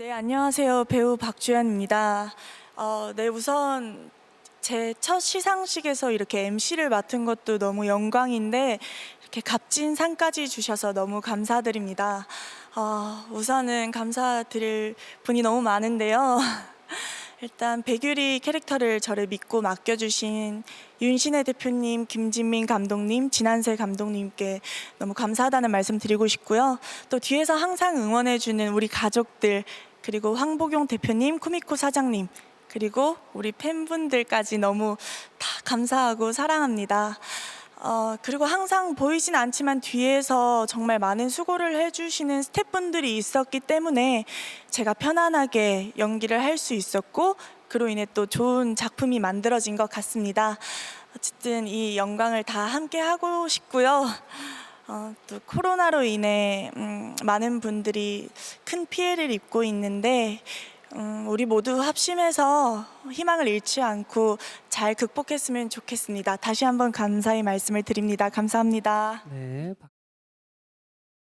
네, 안녕하세요. 배우 박주연입니다. 어, 네, 우선 제 첫 시상식에서 이렇게 MC를 맡은 것도 너무 영광인데 이렇게 값진 상까지 주셔서 너무 감사드립니다. 어, 우선은 감사드릴 분이 너무 많은데요. 일단 백유리 캐릭터를 저를 믿고 맡겨주신 윤신혜 대표님, 김진민 감독님, 진한세 감독님께 너무 감사하다는 말씀 드리고 싶고요. 또 뒤에서 항상 응원해주는 우리 가족들 그리고 황보경 대표님, 쿠미코 사장님 그리고 우리 팬분들까지 너무 다 감사하고 사랑합니다. 어, 그리고 항상 보이진 않지만 뒤에서 정말 많은 수고를 해주시는 스태프분들이 있었기 때문에 제가 편안하게 연기를 할 수 있었고 그로 인해 또 좋은 작품이 만들어진 것 같습니다. 어쨌든 이 영광을 다 함께 하고 싶고요. 어, 또 코로나로 인해 음, 많은 분들이 큰 피해를 입고 있는데 음, 우리 모두 합심해서 희망을 잃지 않고 잘 극복했으면 좋겠습니다. 다시 한번 감사의 말씀을 드립니다. 감사합니다. 네, 박-